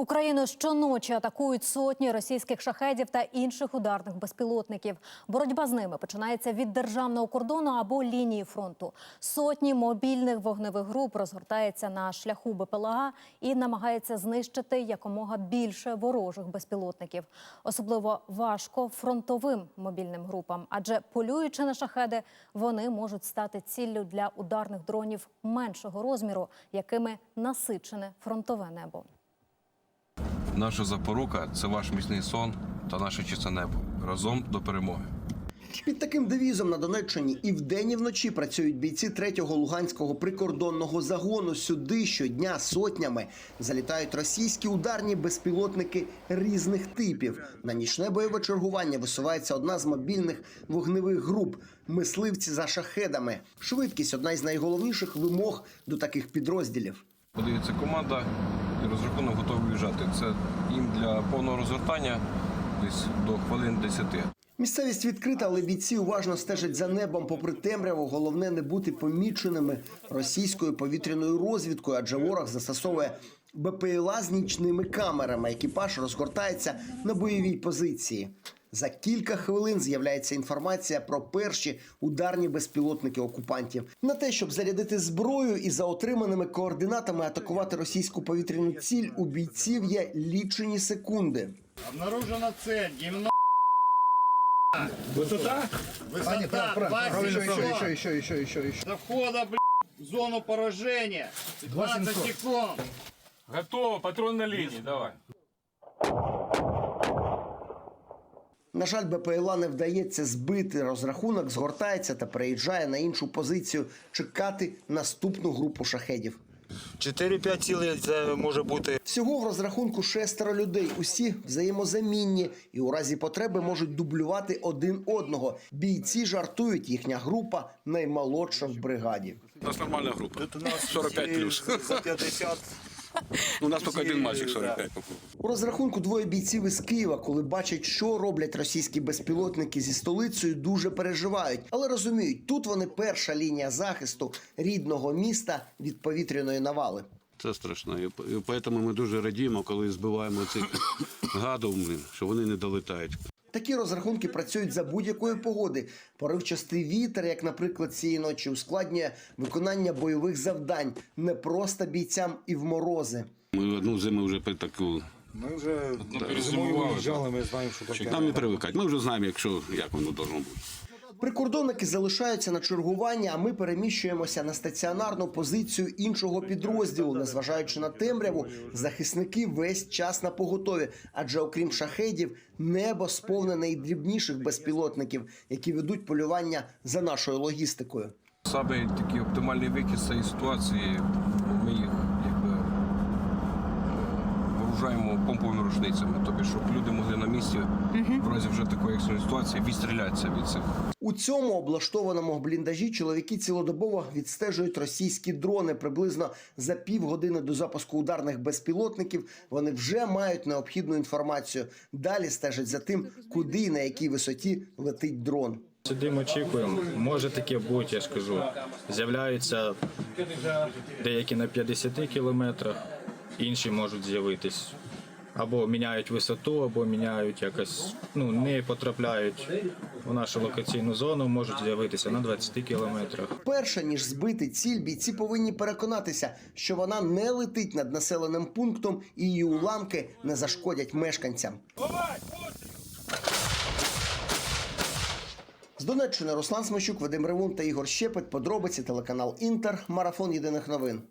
Україну щоночі атакують сотні російських шахедів та інших ударних безпілотників. Боротьба з ними починається від державного кордону або лінії фронту. Сотні мобільних вогневих груп розгортається на шляху БПЛА і намагається знищити якомога більше ворожих безпілотників. Особливо важко фронтовим мобільним групам, адже полюючи на шахеди, вони можуть стати ціллю для ударних дронів меншого розміру, якими насичене фронтове небо. Наша запорука це ваш міцний сон та наше чисте небо. Разом до перемоги. Під таким девізом на Донеччині і вдень, і вночі працюють бійці 3-го Луганського прикордонного загону. Сюди щодня сотнями залітають російські ударні безпілотники різних типів. На нічне бойове чергування висувається одна з мобільних вогневих груп мисливці за шахедами. Швидкість одна із найголовніших вимог до таких підрозділів. Подається команда розрахунок готовий виїжджати. Це їм для повного розгортання десь до хвилин 10. Місцевість відкрита, але бійці уважно стежать за небом. Попри темряву, головне не бути поміченими російською повітряною розвідкою, адже ворог застосовує БПЛА з нічними камерами. Екіпаж розгортається на бойовій позиції. За кілька хвилин з'являється інформація про перші ударні безпілотники окупантів. На те, щоб зарядити зброю і за отриманими координатами атакувати російську повітряну ціль, у бійців є лічені секунди. Обнаружена цель. Высота? Высота. Правильно, еще, правильно, еще, еще, еще, еще, еще. До входа, блядь, в зону поражения. 20 секунд. Готово, патрон на линии, давай. На жаль, БПЛА не вдається збити. Розрахунок згортається та переїжджає на іншу позицію чекати наступну групу шахедів. 4-5 цілей це може бути. Всього в розрахунку шестеро людей. Усі взаємозамінні і у разі потреби можуть дублювати один одного. Бійці жартують, їхня група наймолодша в бригаді. У нас нормальная группа. 45 плюс. 50. У нас только один мальчик 45. У розрахунку двоє бійців із Києва, коли бачать, що роблять російські безпілотники зі столицею, дуже переживають, але розуміють, тут вони перша лінія захисту рідного міста від повітряної навали. Це страшно. І тому ми дуже радіємо, коли збиваємо цих блін, що вони не долетають. Такі розрахунки працюють за будь-якої погоди. Поривчастий вітер, як, наприклад, цієї ночі, ускладнює виконання бойових завдань не просто бійцям і в морози. Ми одну зиму вже при таку. Ми вже зимою виїжджали, ми знаємо, що таке. Нам не привикати. Ми вже знаємо, якщо як воно должно бути. Прикордонники залишаються на чергування, а ми переміщуємося на стаціонарну позицію іншого підрозділу. Незважаючи на темряву, захисники весь час на поготові, адже окрім шахедів, небо сповнене і дрібніших безпілотників, які ведуть полювання за нашою логістикою. Саме такий оптимальний вихід з цієї ситуації. Ми їх якби вооружаємо помповими рушницями, тобто, щоб люди могли на місці в разі вже такої екстреної ситуації відстрілятися від цих У цьому облаштованому бліндажі чоловіки цілодобово відстежують російські дрони. Приблизно за півгодини до запуску ударних безпілотників вони вже мають необхідну інформацію. Далі стежать за тим, куди і на якій висоті летить дрон. Сидимо, очікуємо. Може таке бути, я ж кажу. З'являються деякі на 50 кілометрах, інші можуть з'явитись. Або міняють висоту, або міняють якось, ну не потрапляють у нашу локаційну зону, можуть з'явитися на 20 кілометрах. Перше ніж збити ціль, бійці повинні переконатися, що вона не летить над населеним пунктом і її уламки не зашкодять мешканцям. З Донеччини Руслан Смещук, Вадим Ревун та Ігор Щепет. Подробиці телеканал Інтер. Марафон єдиних новин.